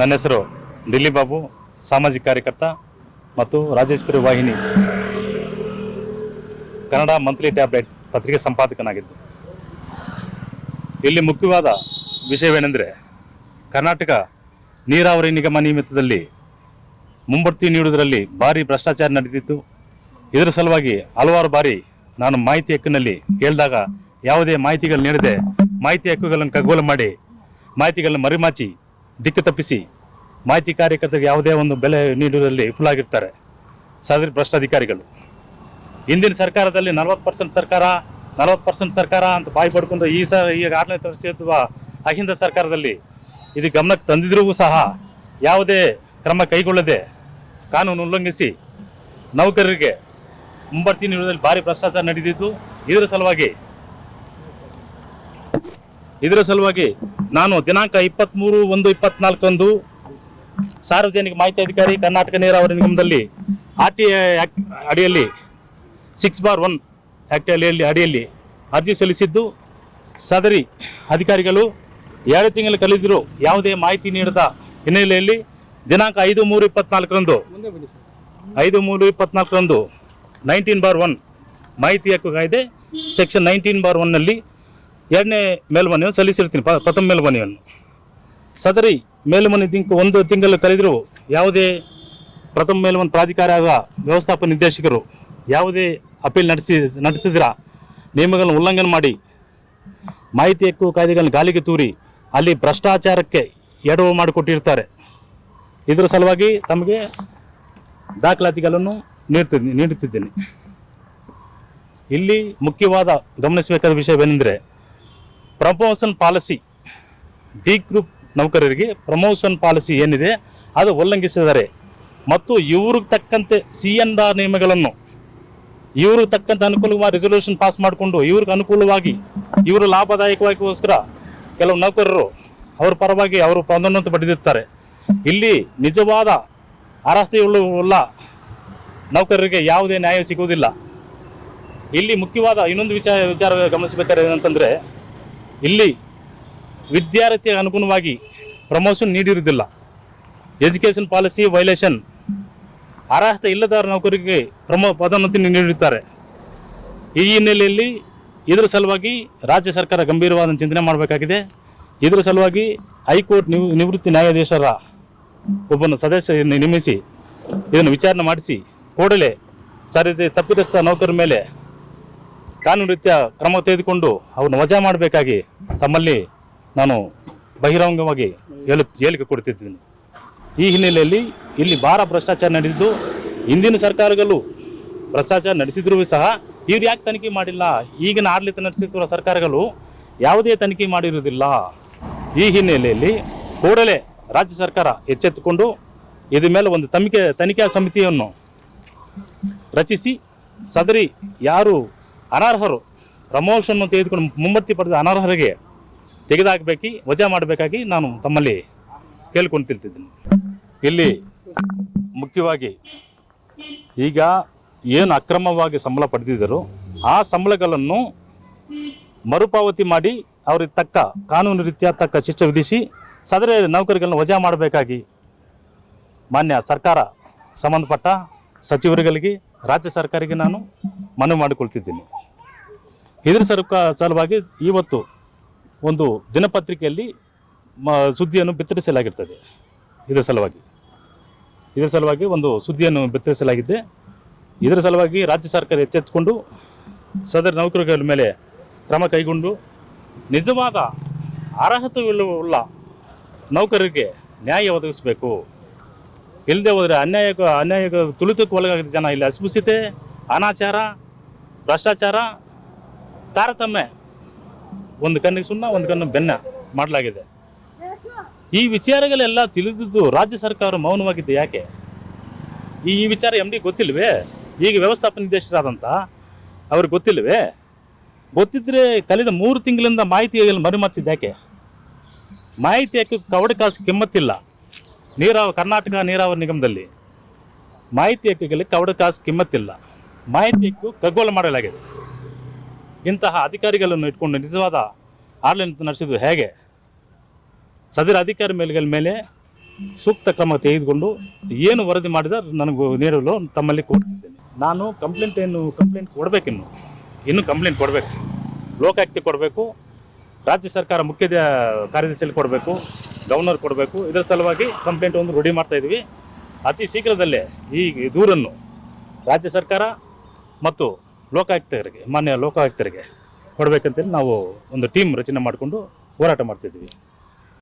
ನನ್ನ ಹೆಸರು ದಿಲ್ಲಿ ಬಾಬು, ಸಾಮಾಜಿಕ ಕಾರ್ಯಕರ್ತ ಮತ್ತು ರಾಜೇಶ್ವರಿ ವಾಹಿನಿ. ಕನ್ನಡ ಮಂತ್ಲಿ ಟ್ಯಾಬ್ಲೆಟ್ ಪತ್ರಿಕೆ ಸಂಪಾದಕನಾಗಿದ್ದು. ಇಲ್ಲಿ ಮುಖ್ಯವಾದ ವಿಷಯವೇನೆಂದರೆ, ಕರ್ನಾಟಕ ನೀರಾವರಿ ನಿಗಮ ನಿಯಮಿತದಲ್ಲಿ ಮುಂಬಡ್ತಿ ನೀಡುವುದರಲ್ಲಿ ಭಾರಿ ಭ್ರಷ್ಟಾಚಾರ ನಡೆದಿತ್ತು. ಇದರ ಸಲುವಾಗಿ ಹಲವಾರು ಬಾರಿ ನಾನು ಮಾಹಿತಿ ಹಕ್ಕಿನಲ್ಲಿ ಕೇಳಿದಾಗ ಯಾವುದೇ ಮಾಹಿತಿಗಳು ನೀಡದೆ ಮಾಹಿತಿ ಹಕ್ಕುಗಳನ್ನು ಕಗ್ಗೋಲು ಮಾಡಿ ಮಾಹಿತಿಗಳನ್ನು ಮರಿಮಾಚಿ ದಿಕ್ಕು ತಪ್ಪಿಸಿ ಮಾಹಿತಿ ಕಾರ್ಯಕರ್ತರಿಗೆ ಯಾವುದೇ ಒಂದು ಬೆಲೆ ನೀಡುವುದರಲ್ಲಿ ವಿಫುಲಾಗಿರ್ತಾರೆ ಸದರಿ ಭ್ರಷ್ಟಾಧಿಕಾರಿಗಳು. ಹಿಂದಿನ ಸರ್ಕಾರದಲ್ಲಿ ನಲವತ್ತು ಪರ್ಸೆಂಟ್ ಸರ್ಕಾರ, ನಲವತ್ತು ಪರ್ಸೆಂಟ್ ಸರ್ಕಾರ ಅಂತ ಬಾಯಿ ಪಡ್ಕೊಂಡು ಈ ಸ ಈಗ ಆರನೇ ತರಿಸಿರುವ ಅಹಿಂದ ಸರ್ಕಾರದಲ್ಲಿ ಇದು ಗಮನಕ್ಕೆ ತಂದಿದ್ರೂ ಸಹ ಯಾವುದೇ ಕ್ರಮ ಕೈಗೊಳ್ಳದೆ ಕಾನೂನು ಉಲ್ಲಂಘಿಸಿ ನೌಕರರಿಗೆ ಮುಂಬಡ್ತಿ ನೀಡುವುದರಲ್ಲಿ ಭಾರಿ ಭ್ರಷ್ಟಾಚಾರ ನಡೆದಿದ್ದು ಇದರ ಸಲುವಾಗಿ ಇದರ ಸಲುವಾಗಿ ನಾನು ದಿನಾಂಕ ಇಪ್ಪತ್ತ್ಮೂರು ಒಂದು ಇಪ್ಪತ್ನಾಲ್ಕಂದು ಸಾರ್ವಜನಿಕ ಮಾಹಿತಿ ಅಧಿಕಾರಿ ಕರ್ನಾಟಕ ನೀರಾವರಿ ನಿಗಮದಲ್ಲಿ ಆರ್ ಟಿ ಅಡಿಯಲ್ಲಿ ಸಿಕ್ಸ್ ಬಾರ್ ಒನ್ ಆ್ಯಕ್ಟ್ ಅಡಿಯಲ್ಲಿ ಅಡಿಯಲ್ಲಿ ಅರ್ಜಿ ಸಲ್ಲಿಸಿದ್ದು. ಸದರಿ ಅಧಿಕಾರಿಗಳು ಎರಡು ತಿಂಗಳು ಕಲಿದಿರೋ ಯಾವುದೇ ಮಾಹಿತಿ ನೀಡದ ಹಿನ್ನೆಲೆಯಲ್ಲಿ ದಿನಾಂಕ ಐದು ಮೂರು ಇಪ್ಪತ್ನಾಲ್ಕರಂದು ಐದು ಮೂರು ಇಪ್ಪತ್ನಾಲ್ಕರಂದು ನೈನ್ಟೀನ್ ಬಾರ್ ಒನ್ ಮಾಹಿತಿ ಹಕ್ಕು ಕಾಯ್ದೆ ಸೆಕ್ಷನ್ ನೈನ್ಟೀನ್ ಬಾರ್ ಒನ್ನಲ್ಲಿ ಎರಡನೇ ಮೇಲ್ಮನೆಯನ್ನು ಸಲ್ಲಿಸಿರ್ತೀನಿ ಪ್ರಥಮ ಮೇಲ್ಮನೆಯನ್ನು. ಸದರಿ ಮೇಲ್ಮನೆ ತಿಂಕ್ ಒಂದು ತಿಂಗಳು ಕಳೆದರೂ ಯಾವುದೇ ಪ್ರಥಮ ಮೇಲ್ಮನೆ ಪ್ರಾಧಿಕಾರ ವ್ಯವಸ್ಥಾಪಕ ನಿರ್ದೇಶಕರು ಯಾವುದೇ ಅಪೀಲ್ ನಡೆಸಿ, ನಡೆಸಿದ್ರ? ನಿಯಮಗಳನ್ನು ಉಲ್ಲಂಘನೆ ಮಾಡಿ ಮಾಹಿತಿ ಹಕ್ಕು ಕಾಯ್ದೆಗಳನ್ನು ಗಾಲಿಗೆ ತೂರಿ ಅಲ್ಲಿ ಭ್ರಷ್ಟಾಚಾರಕ್ಕೆ ಎಡವು ಮಾಡಿಕೊಟ್ಟಿರ್ತಾರೆ. ಇದರ ಸಲುವಾಗಿ ತಮಗೆ ದಾಖಲಾತಿಗಳನ್ನು ನೀಡ್ತಿದ್ದೀನಿ ನೀಡುತ್ತಿದ್ದೇನೆ. ಇಲ್ಲಿ ಮುಖ್ಯವಾದ ಗಮನಿಸಬೇಕಾದ ವಿಷಯವೇನೆಂದರೆ ಪ್ರಮೋಷನ್ ಪಾಲಿಸಿ. ಡಿ ಗ್ರೂಪ್ ನೌಕರರಿಗೆ ಪ್ರಮೋಷನ್ ಪಾಲಿಸಿ ಏನಿದೆ, ಅದು ಉಲ್ಲಂಘಿಸಿದ್ದಾರೆ ಮತ್ತು ಇವ್ರಿಗೆ ತಕ್ಕಂತೆ ಸಿ ಎನ್ ಆರ್ ನಿಯಮಗಳನ್ನು ಇವ್ರಿಗೆ ತಕ್ಕಂತೆ ಅನುಕೂಲವಾಗಿ ರೆಸೊಲ್ಯೂಷನ್ ಪಾಸ್ ಮಾಡಿಕೊಂಡು ಇವ್ರಿಗೆ ಅನುಕೂಲವಾಗಿ ಇವರು ಲಾಭದಾಯಕವಾಗಿಗೋಸ್ಕರ ಕೆಲವು ನೌಕರರು ಅವ್ರ ಪರವಾಗಿ ಅವರು ಪಂದೊಂದು ಪಡೆದಿರ್ತಾರೆ. ಇಲ್ಲಿ ನಿಜವಾದ ಅರ್ಹತೆಯುಳ್ಳ ನೌಕರರಿಗೆ ಯಾವುದೇ ನ್ಯಾಯ ಸಿಗುವುದಿಲ್ಲ. ಇಲ್ಲಿ ಮುಖ್ಯವಾದ ಇನ್ನೊಂದು ವಿಚಾರ ವಿಚಾರ ಗಮನಿಸಬೇಕಾದ್ರೆ ಏನಂತಂದರೆ ಇಲ್ಲಿ ವಿದ್ಯಾರ್ಥಿಯ ಅನುಗುಣವಾಗಿ ಪ್ರಮೋಷನ್ ನೀಡಿರುವುದಿಲ್ಲ. ಎಜುಕೇಷನ್ ಪಾಲಿಸಿ ವೈಲೇಷನ್ ಅರ್ಹತೆ ಇಲ್ಲದ ನೌಕರಿಗೆ ಪ್ರಮೋ, ಪದೋನ್ನತಿ ನೀಡಿರುತ್ತಾರೆ. ಈ ಹಿನ್ನೆಲೆಯಲ್ಲಿ ಇದರ ಸಲುವಾಗಿ ರಾಜ್ಯ ಸರ್ಕಾರ ಗಂಭೀರವಾದ ಚಿಂತನೆ ಮಾಡಬೇಕಾಗಿದೆ. ಇದರ ಸಲುವಾಗಿ ಹೈಕೋರ್ಟ್ ನಿವ್, ನಿವೃತ್ತಿ ನ್ಯಾಯಾಧೀಶರ ಒಬ್ಬನ ಸದಸ್ಯ ನೇಮಿಸಿ ಇದನ್ನು ವಿಚಾರಣೆ ಮಾಡಿಸಿ ಕೂಡಲೇ ಸರಿದ ತಪ್ಪಿತಸ್ಥ ನೌಕರ ಮೇಲೆ ಕಾನೂನು ರೀತಿಯ ಕ್ರಮ ತೆಗೆದುಕೊಂಡು ಅವ್ರನ್ನ ವಜಾ ಮಾಡಬೇಕಾಗಿ ತಮ್ಮಲ್ಲಿ ನಾನು ಬಹಿರಂಗವಾಗಿ ಹೇಳು, ಹೇಳಿಕೆ ಕೊಡ್ತಿದ್ದೀನಿ. ಈ ಹಿನ್ನೆಲೆಯಲ್ಲಿ ಇಲ್ಲಿ ಭಾರ ಭ್ರಷ್ಟಾಚಾರ ನಡೆದಿದ್ದು, ಹಿಂದಿನ ಸರ್ಕಾರಗಳು ಭ್ರಷ್ಟಾಚಾರ ನಡೆಸಿದ್ರೂ ಸಹ ಇವ್ರು ಯಾಕೆ ತನಿಖೆ ಮಾಡಿಲ್ಲ? ಈಗಿನ ಆಡಳಿತ ನಡೆಸುತ್ತಿರುವ ಸರ್ಕಾರಗಳು ಯಾವುದೇ ತನಿಖೆ ಮಾಡಿರುವುದಿಲ್ಲ. ಈ ಹಿನ್ನೆಲೆಯಲ್ಲಿ ಕೂಡಲೇ ರಾಜ್ಯ ಸರ್ಕಾರ ಎಚ್ಚೆತ್ತುಕೊಂಡು ಇದ್ರ ಮೇಲೆ ಒಂದು ತನಿಖೆ, ತನಿಖಾ ಸಮಿತಿಯನ್ನು ರಚಿಸಿ, ಸದರಿ ಯಾರು ಅನರ್ಹರು ಪ್ರಮೋಷನ್ ತೆಗೆದುಕೊಂಡು ಮುಂಬತ್ತಿ ಪಡೆದ ಅನರ್ಹರಿಗೆ ತೆಗೆದಾಕಬೇಕಿ, ವಜಾ ಮಾಡಬೇಕಾಗಿ ನಾನು ತಮ್ಮಲ್ಲಿ ಕೇಳ್ಕೊಂತಿರ್ತಿದ್ದೀನಿ. ಇಲ್ಲಿ ಮುಖ್ಯವಾಗಿ ಈಗ ಏನು ಅಕ್ರಮವಾಗಿ ಸಂಬಳ ಪಡೆದಿದ್ದರು ಆ ಸಂಬಳಗಳನ್ನು ಮರುಪಾವತಿ ಮಾಡಿ ಅವರಿಗೆ ತಕ್ಕ, ಕಾನೂನು ರೀತಿಯ ತಕ್ಕ ಶಿಕ್ಷೆ ವಿಧಿಸಿ ಸದರಿ ನೌಕರಿಗಳನ್ನು ವಜಾ ಮಾಡಬೇಕಾಗಿ ಮಾನ್ಯ ಸರ್ಕಾರ ಸಂಬಂಧಪಟ್ಟ ಸಚಿವರುಗಳಿಗೆ, ರಾಜ್ಯ ಸರ್ಕಾರಕ್ಕೆ ನಾನು ಮನವಿ ಮಾಡಿಕೊಳ್ತಿದ್ದೀನಿ. ಇದರ ಸರ್ಕ ಸಲುವಾಗಿ ಇವತ್ತು ಒಂದು ದಿನಪತ್ರಿಕೆಯಲ್ಲಿ ಮ, ಸುದ್ದಿಯನ್ನು ಬಿತ್ತರಿಸಲಾಗಿರ್ತದೆ. ಇದರ ಸಲುವಾಗಿ. ಇದರ ಸಲುವಾಗಿ ಒಂದು ಸುದ್ದಿಯನ್ನು ಬಿತ್ತರಿಸಲಾಗಿದೆ. ಇದರ ಸಲುವಾಗಿ ರಾಜ್ಯ ಸರ್ಕಾರ ಎಚ್ಚೆತ್ತುಕೊಂಡು ಸದರ ನೌಕರರ ಮೇಲೆ ಕ್ರಮ ಕೈಗೊಂಡು ನಿಜವಾದ ಅರ್ಹತೆ ಉಳ್ಳ ನೌಕರರಿಗೆ ನ್ಯಾಯ ಒದಗಿಸಬೇಕು. ಇಲ್ಲದೆ ಹೋದರೆ ಅನ್ಯಾಯ ಅನ್ಯಾಯ ತುಳಿತಕ್ಕೆ ಒಳಗಾಗಿದ್ದ ಜನ ಇಲ್ಲಿ ಅಸ್ಪೃಶ್ಯತೆ, ಅನಾಚಾರ, ಭ್ರಷ್ಟಾಚಾರ ತಾರತಮ್ಯ ಒಂದು ಕಣ್ಣಿಗೆ ಸುಣ್ಣ, ಒಂದು ಕಣ್ಣು ಬೆನ್ನ ಮಾಡಲಾಗಿದೆ. ಈ ವಿಚಾರಗಳೆಲ್ಲ ತಿಳಿದಿದ್ದು ರಾಜ್ಯ ಸರ್ಕಾರ ಮೌನವಾಗಿದ್ದು ಯಾಕೆ? ಈ ಈ ವಿಚಾರ ಎಂ ಗೊತ್ತಿಲ್ವೇ? ಈಗ ವ್ಯವಸ್ಥಾಪನ ನಿರ್ದೇಶಕರಾದಂಥ ಅವ್ರಿಗೆ ಗೊತ್ತಿಲ್ವೇ? ಗೊತ್ತಿದ್ರೆ ಕಳೆದ ಮೂರು ತಿಂಗಳಿಂದ ಮಾಹಿತಿ ಮರೆಮಾಚಿದ್ದು ಯಾಕೆ? ಮಾಹಿತಿ ಯಾಕೆ ಕವಡೆ ಕಾಸು ಕಿಮ್ಮತ್ತಿಲ್ಲ? ನೀರಾವ, ಕರ್ನಾಟಕ ನೀರಾವರಿ ನಿಗಮದಲ್ಲಿ ಮಾಹಿತಿ ಹಕ್ಕುಗಳಿಗೆ ಕವಡೆ ಕಾಸು ಕಿಮ್ಮತ್ತಿಲ್ಲ? ಮಾಹಿತಿ ಹಕ್ಕು ಖಗೋಲ ಮಾಡಲಾಗಿದೆ? ಇಂತಹ ಅಧಿಕಾರಿಗಳನ್ನು ಇಟ್ಕೊಂಡು ನಿಜವಾದ ಆಡಳಿತ ನಡೆಸಿದ್ದು ಹೇಗೆ? ಸದರ ಅಧಿಕಾರಿ ಮೇಲೆಗಳ ಮೇಲೆ ಸೂಕ್ತ ಕ್ರಮ ತೆಗೆದುಕೊಂಡು ಏನು ವರದಿ ಮಾಡಿದ ನನಗೆ ನೀಡಲು ತಮ್ಮಲ್ಲಿ ಕೋರ್ತಿದ್ದೇನೆ. ನಾನು ಕಂಪ್ಲೇಂಟ್ ಏನು ಕಂಪ್ಲೇಂಟ್ ಕೊಡಬೇಕಿನ್ನು. ಇನ್ನೂ ಕಂಪ್ಲೇಂಟ್ ಕೊಡಬೇಕು. ಲೋಕಾಯುಕ್ತಿ ಕೊಡಬೇಕು. ರಾಜ್ಯ ಸರ್ಕಾರ ಮುಖ್ಯ ಕಾರ್ಯದರ್ಶಿಯಲ್ಲಿ ಕೊಡಬೇಕು. ಗವರ್ನರ್ ಕೊಡಬೇಕು. ಇದರ ಸಲುವಾಗಿ ಕಂಪ್ಲೇಂಟ್ ಒಂದು ರೂಢಿ ಮಾಡ್ತಾ ಇದ್ದೀವಿ. ಅತಿ ಶೀಘ್ರದಲ್ಲೇ ಈ ದೂರನ್ನು ರಾಜ್ಯ ಸರ್ಕಾರ ಮತ್ತು ಲೋಕಾಯುಕ್ತರಿಗೆ ಮಾನ್ಯ ಲೋಕಾಯುಕ್ತರಿಗೆ ಕೊಡಬೇಕಂತೇಳಿ ನಾವು ಒಂದು ಟೀಮ್ ರಚನೆ ಮಾಡಿಕೊಂಡು ಹೋರಾಟ ಮಾಡ್ತಿದ್ವಿ